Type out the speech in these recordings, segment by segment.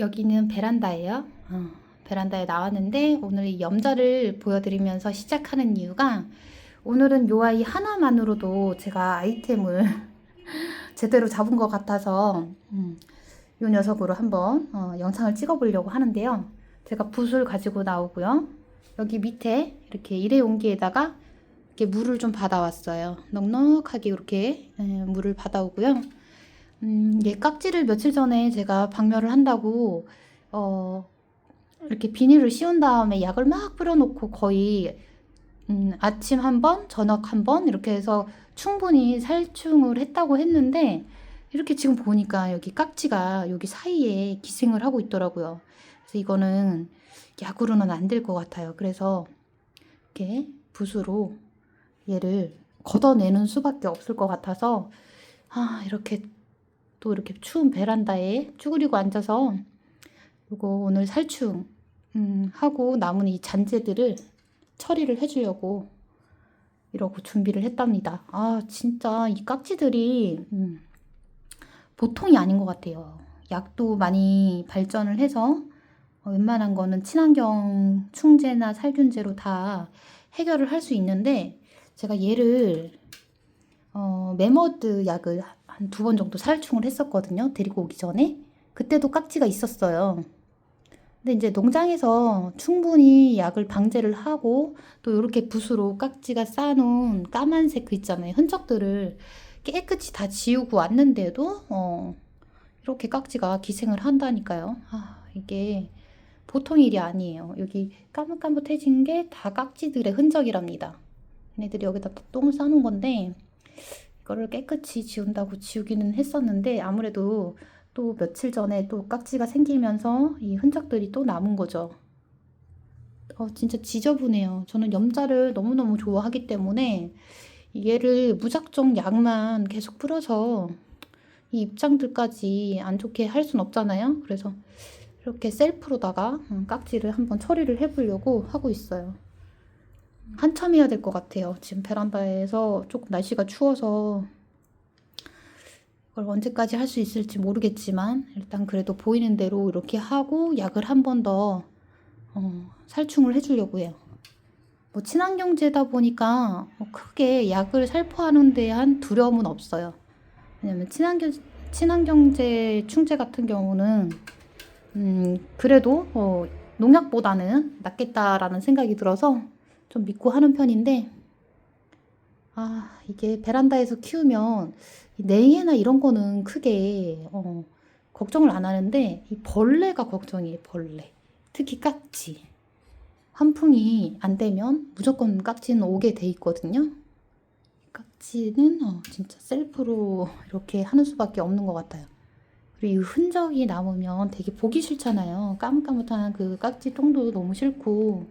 여기는 베란다예요. 어, 베란다에 나왔는데 오늘 이 염자를 보여드리면서 시작하는 이유가 오늘은 요 아이 하나만으로도 제가 아이템을 제대로 잡은 것 같아서 음, 요 녀석으로 한번 어, 영상을 찍어보려고 하는데요. 제가 붓을 가지고 나오고요. 여기 밑에 이렇게 일회용기에다가 이렇게 물을 좀 받아왔어요. 넉넉하게 이렇게 예, 물을 받아오고요. 음, 이게 깍지를 며칠 전에 제가 박멸을 한다고 어, 이렇게 비닐을 씌운 다음에 약을 막 뿌려놓고 거의 음, 아침 한 번, 저녁 한 번 이렇게 해서 충분히 살충을 했다고 했는데 이렇게 지금 보니까 여기 깍지가 여기 사이에 기생을 하고 있더라고요. 그래서 이거는 약으로는 안 될 것 같아요. 그래서 이렇게 붓으로 얘를 걷어내는 수밖에 없을 것 같아서 아 이렇게 또 이렇게 추운 베란다에 쭈그리고 앉아서 요거 오늘 살충 음, 하고 남은 이 잔재들을 처리를 해주려고 이러고 준비를 했답니다. 아 진짜 이 깍지들이 음, 보통이 아닌 것 같아요. 약도 많이 발전을 해서 어, 웬만한 거는 친환경 충제나 살균제로 다 해결을 할 수 있는데 제가 얘를 어, 메머드 약을 한 두 번 정도 살충을 했었거든요. 데리고 오기 전에. 그때도 깍지가 있었어요. 근데 이제 농장에서 충분히 약을 방제를 하고 또 이렇게 붓으로 깍지가 쌓아놓은 까만색 그 있잖아요. 흔적들을 깨끗이 다 지우고 왔는데도 어, 이렇게 깍지가 기생을 한다니까요. 아, 이게 보통 일이 아니에요. 여기 까뭇까뭇해진 게 다 깍지들의 흔적이랍니다. 얘네들이 여기다 똥을 싸놓은 건데 이거를 깨끗이 지운다고 지우기는 했었는데 아무래도 또 며칠 전에 또 깍지가 생기면서 이 흔적들이 또 남은 거죠. 어, 진짜 지저분해요. 저는 염자를 너무너무 좋아하기 때문에 얘를 무작정 약만 계속 뿌려서 이 입장들까지 안 좋게 할 순 없잖아요. 그래서 이렇게 셀프로다가 음, 깍지를 한번 처리를 해보려고 하고 있어요. 한참 해야 될 것 같아요. 지금 베란다에서 조금 날씨가 추워서 이걸 언제까지 할 수 있을지 모르겠지만 일단 그래도 보이는 대로 이렇게 하고 약을 한 번더 어, 살충을 해주려고 해요. 뭐 친환경제다 보니까 뭐 크게 약을 살포하는 데 한 두려움은 없어요. 왜냐면 친환경 친환경제 충제 같은 경우는 음, 그래도 어, 농약보다는 낫겠다라는 생각이 들어서 좀 믿고 하는 편인데 아 이게 베란다에서 키우면 이 냉해나 이런 거는 크게 어, 걱정을 안 하는데 이 벌레가 걱정이에요 벌레. 특히 깍지. 환풍이 안 되면 무조건 깍지는 오게 돼 있거든요. 깍지는 어, 진짜 셀프로 이렇게 하는 수밖에 없는 것 같아요. 그리고 이 흔적이 남으면 되게 보기 싫잖아요. 까뭇까뭇한 그 깍지 똥도 너무 싫고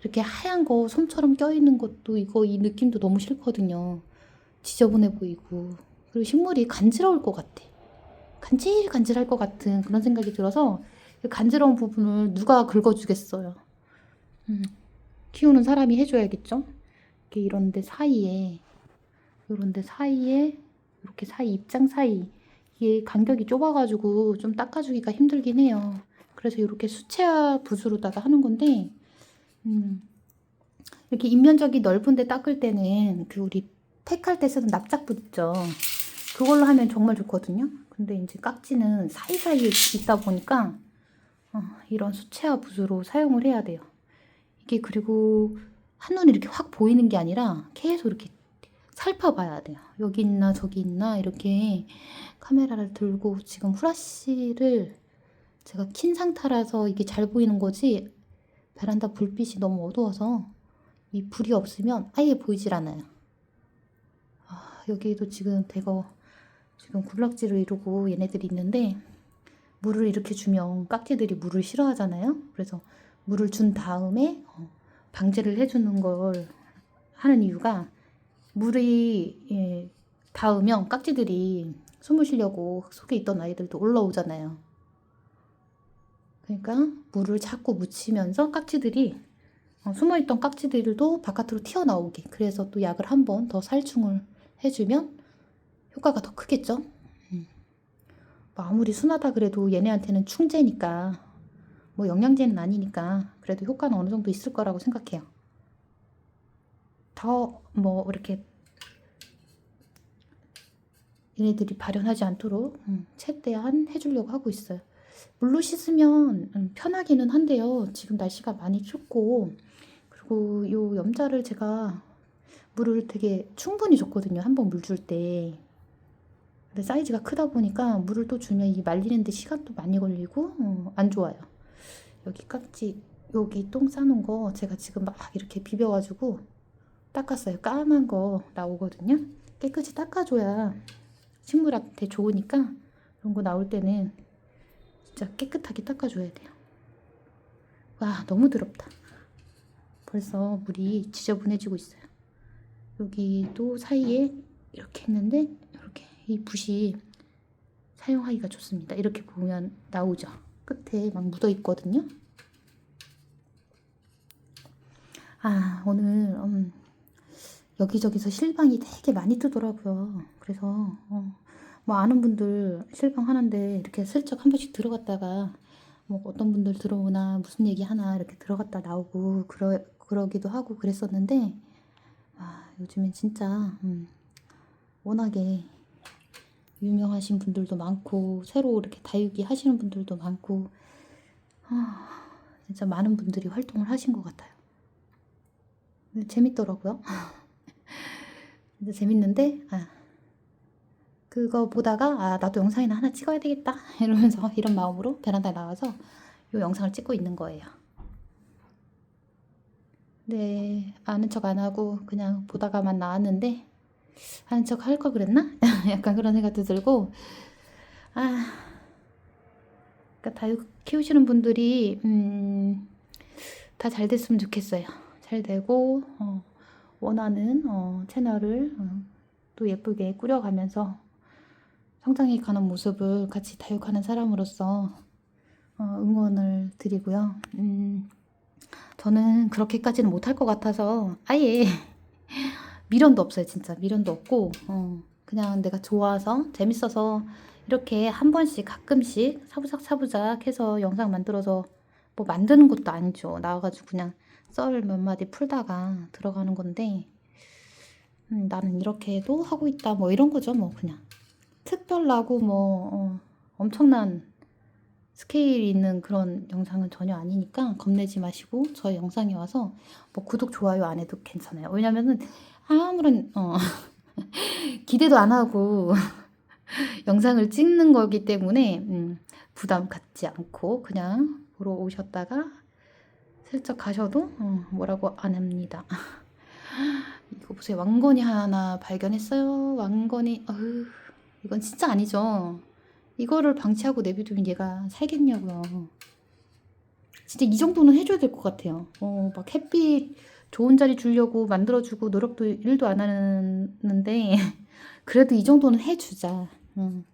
이렇게 하얀 거 솜처럼 껴있는 것도 이거 이 느낌도 너무 싫거든요. 지저분해 보이고 그리고 식물이 간지러울 것 같아. 간질간질할 것 같은 그런 생각이 들어서 그 간지러운 부분을 누가 긁어주겠어요. 음, 키우는 사람이 해줘야겠죠. 이렇게 이런데 사이에 이런데 사이에 이렇게 사이 입장 사이 이게 간격이 좁아가지고 좀 닦아주기가 힘들긴 해요. 그래서 이렇게 수채화 붓으로다가 하는 건데 음, 이렇게 인면적이 넓은데 닦을 때는 그 우리 팩할 때 쓰는 납작붓 있죠. 그걸로 하면 정말 좋거든요. 근데 이제 깍지는 사이사이에 있다 보니까 어, 이런 수채화 붓으로 사용을 해야 돼요. 이게 그리고 한눈에 이렇게 확 보이는 게 아니라 계속 이렇게 살펴봐야 돼요. 여기 있나 저기 있나 이렇게 카메라를 들고 지금 후라시를 제가 킨 상태라서 이게 잘 보이는 거지 베란다 불빛이 너무 어두워서 이 불이 없으면 아예 보이질 않아요. 아, 여기도 지금 대거 지금 군락지를 이루고 얘네들이 있는데 물을 이렇게 주면 깍지들이 물을 싫어하잖아요. 그래서 물을 준 다음에 어, 방제를 해주는 걸 하는 이유가 물이 예, 닿으면 깍지들이 숨을 쉬려고 속에 있던 아이들도 올라오잖아요. 그러니까 물을 자꾸 묻히면서 깍지들이 어, 숨어있던 깍지들도 바깥으로 튀어나오게 그래서 또 약을 한 번 더 살충을 해주면 효과가 더 크겠죠. 음. 뭐 아무리 순하다 그래도 얘네한테는 충제니까 뭐 영양제는 아니니까 그래도 효과는 어느 정도 있을 거라고 생각해요. 더 뭐 이렇게 얘네들이 발현하지 않도록 음, 최대한 해주려고 하고 있어요. 물로 씻으면 음, 편하기는 한데요. 지금 날씨가 많이 춥고 그리고 요 염자를 제가 물을 되게 충분히 줬거든요. 한번 물 줄 때. 근데 사이즈가 크다 보니까 물을 또 주면 이 말리는데 시간도 많이 걸리고 어, 안 좋아요. 여기 깍지 여기 똥 싸놓은 거 제가 지금 막 이렇게 비벼가지고 닦았어요. 까만 거 나오거든요. 깨끗이 닦아줘야 식물한테 좋으니까 그런 거 나올 때는 진짜 깨끗하게 닦아줘야 돼요. 와 너무 더럽다. 벌써 물이 지저분해지고 있어요. 여기도 사이에 이렇게 했는데 이렇게 이 붓이 사용하기가 좋습니다. 이렇게 보면 나오죠. 끝에 막 묻어 있거든요. 아 오늘 음, 여기저기서 실방이 되게 많이 뜨더라고요. 그래서 어, 뭐 아는 분들 실방 하는데 이렇게 슬쩍 한 번씩 들어갔다가 뭐 어떤 분들 들어오나 무슨 얘기 하나 이렇게 들어갔다 나오고 그러 그러기도 하고 그랬었는데 아 요즘엔 진짜 음, 워낙에 유명하신 분들도 많고 새로 이렇게 다육이 하시는 분들도 많고 아, 진짜 많은 분들이 활동을 하신 것 같아요. 재밌더라고요. 재밌는데 아, 그거 보다가 아 나도 영상이나 하나 찍어야 되겠다 이러면서 이런 마음으로 베란다에 나와서 이 영상을 찍고 있는 거예요. 네 아는 척 안 하고 그냥 보다가만 나왔는데 아는 척 할 걸 그랬나? 약간 그런 생각도 들고 아 그러니까 다육 키우시는 분들이 음, 다 잘 됐으면 좋겠어요. 잘 되고 어, 원하는 어, 채널을 어, 또 예쁘게 꾸려가면서 성장해 가는 모습을 같이 다육하는 사람으로서 어, 응원을 드리고요. 음, 저는 그렇게까지는 못할 것 같아서 아예 미련도 없어요, 진짜 미련도 없고 어, 그냥 내가 좋아서 재밌어서 이렇게 한 번씩 가끔씩 사부작 사부작 해서 영상 만들어서 뭐 만드는 것도 아니죠. 나와가지고 그냥 썰 몇 마디 풀다가 들어가는 건데 음, 나는 이렇게도 하고 있다 뭐 이런 거죠 뭐 그냥 특별하고 뭐 어, 엄청난 스케일 있는 그런 영상은 전혀 아니니까 겁내지 마시고 저희 영상에 와서 뭐 구독 좋아요 안 해도 괜찮아요 왜냐면은 아무런 어, 기대도 안 하고 영상을 찍는 거기 때문에 음, 부담 갖지 않고 그냥 보러 오셨다가 슬쩍 가셔도 어, 뭐라고 안 합니다. 이거 보세요. 왕건이 하나 발견했어요. 왕건이 어휴, 이건 진짜 아니죠. 이거를 방치하고 내비두면 얘가 살겠냐고요. 진짜 이 정도는 해줘야 될 것 같아요. 어, 막 햇빛 좋은 자리 주려고 만들어주고 노력도 일도 안 하는데 그래도 이 정도는 해주자. 음,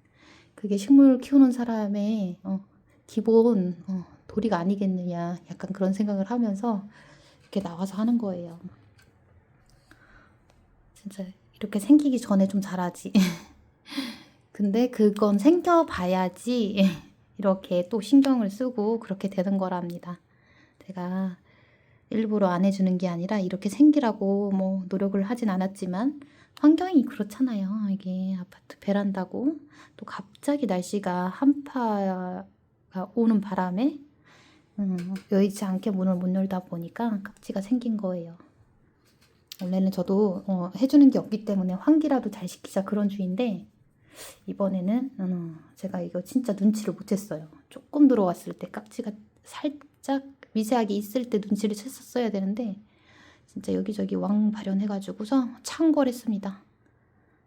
그게 식물 키우는 사람의 어, 기본 어, 도리가 아니겠느냐 약간 그런 생각을 하면서 이렇게 나와서 하는 거예요. 진짜 이렇게 생기기 전에 좀 잘하지. 근데 그건 생겨봐야지 이렇게 또 신경을 쓰고 그렇게 되는 거랍니다. 제가 일부러 안 해주는 게 아니라 이렇게 생기라고 뭐 노력을 하진 않았지만 환경이 그렇잖아요. 이게 아파트 베란다고 또 갑자기 날씨가 한파가 오는 바람에 음, 여의치 않게 문을 못 열다 보니까 깍지가 생긴 거예요. 원래는 저도 어, 해주는 게 없기 때문에 환기라도 잘 시키자 그런 주의인데 이번에는 음, 제가 이거 진짜 눈치를 못 챘어요. 조금 들어왔을 때 깍지가 살짝 미세하게 있을 때 눈치를 챘었어야 되는데 진짜 여기저기 왕 발현해가지고서 창궐했습니다.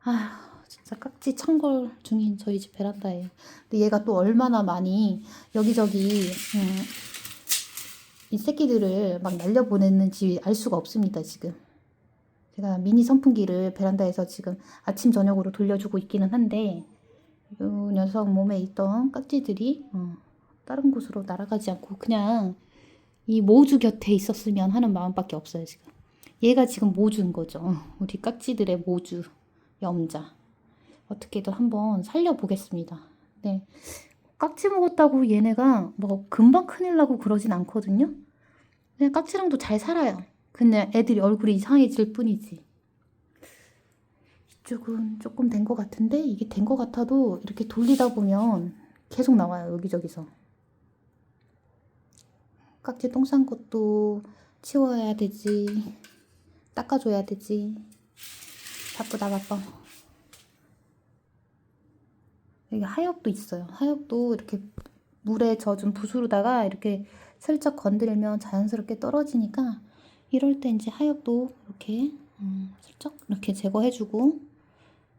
아 진짜 깍지 창궐 중인 저희 집 베란다예요. 근데 얘가 또 얼마나 많이 여기저기 음, 이 새끼들을 막 날려보냈는지 알 수가 없습니다 지금. 제가 미니 선풍기를 베란다에서 지금 아침 저녁으로 돌려주고 있기는 한데 이 녀석 몸에 있던 깍지들이 어, 다른 곳으로 날아가지 않고 그냥 이 모주 곁에 있었으면 하는 마음밖에 없어요 지금. 얘가 지금 모주인 거죠. 우리 깍지들의 모주, 염자. 어떻게든 한번 살려보겠습니다. 네. 깍지 먹었다고 얘네가 뭐 금방 큰일 나고 그러진 않거든요. 그냥 깍지랑도 잘 살아요. 그냥 애들이 얼굴이 이상해질 뿐이지. 이쪽은 조금 된 것 같은데 이게 된 것 같아도 이렇게 돌리다 보면 계속 나와요 여기저기서. 깍지 똥 싼 것도 치워야 되지. 닦아줘야 되지. 바쁘다 바빠. 여기 하엽도 있어요. 하엽도 이렇게 물에 젖은 붓으로다가 이렇게 슬쩍 건드리면 자연스럽게 떨어지니까 이럴 때 이제 하엽도 이렇게 음, 슬쩍 이렇게 제거해주고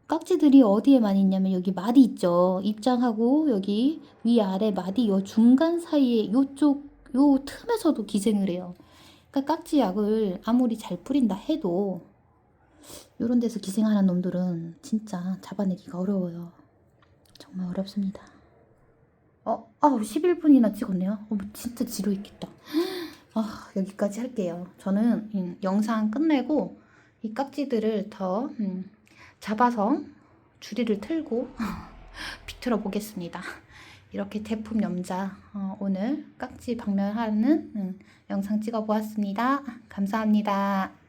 깍지들이 어디에 많이 있냐면 여기 마디 있죠. 입장하고 여기 위아래 마디 요 중간 사이에 요쪽 요 틈에서도 기생을 해요. 그러니까 깍지 약을 아무리 잘 뿌린다 해도 요런 데서 기생하는 놈들은 진짜 잡아내기가 어려워요. 정말 어렵습니다. 어, 아, 11분이나 찍었네요. 어, 진짜 지루했겠다. 아, 여기까지 할게요. 저는 음, 영상 끝내고 이 깍지들을 더 음, 잡아서 줄이를 틀고 비틀어 보겠습니다. 이렇게 제품 염자 어, 오늘 깍지 방면하는 음, 영상 찍어 보았습니다. 감사합니다.